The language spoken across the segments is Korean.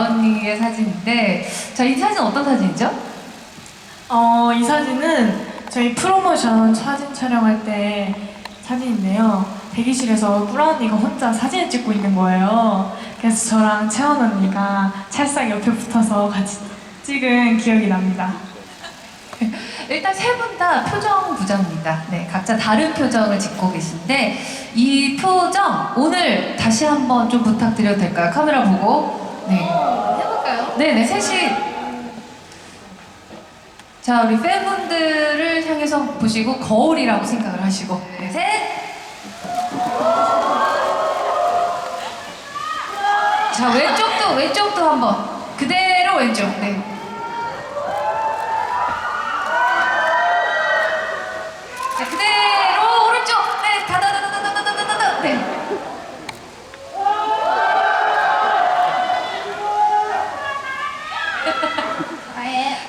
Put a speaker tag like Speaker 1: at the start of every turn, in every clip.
Speaker 1: 맏언니의 사진인데, 자, 이 사진 어떤 사진이죠?
Speaker 2: 어, 이 사진은 저희 프로모션 사진 촬영할 때 사진인데요. 대기실에서 꾸라 언니가 혼자 사진을 찍고 있는 거예요. 그래서 저랑 채원 언니가 찰싹 옆에 붙어서 같이 찍은 기억이 납니다.
Speaker 1: 일단 세 분 다 표정 부자입니다. 네, 각자 다른 표정을 짓고 계신데, 이 표정 오늘 다시 한번 좀 부탁드려도 될까요? 카메라 보고. 네.
Speaker 3: 해볼까요?
Speaker 1: 네네, 셋이. 자, 우리 팬분들을 향해서 보시고 거울이라고 생각을 하시고. 네, 셋! 자, 왼쪽도, 왼쪽도 한번. 그대로 왼쪽. 네.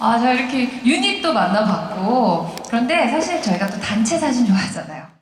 Speaker 1: 아, 자, 이렇게 유닛도 만나봤고. 그런데 사실 저희가 또 단체 사진 좋아하잖아요.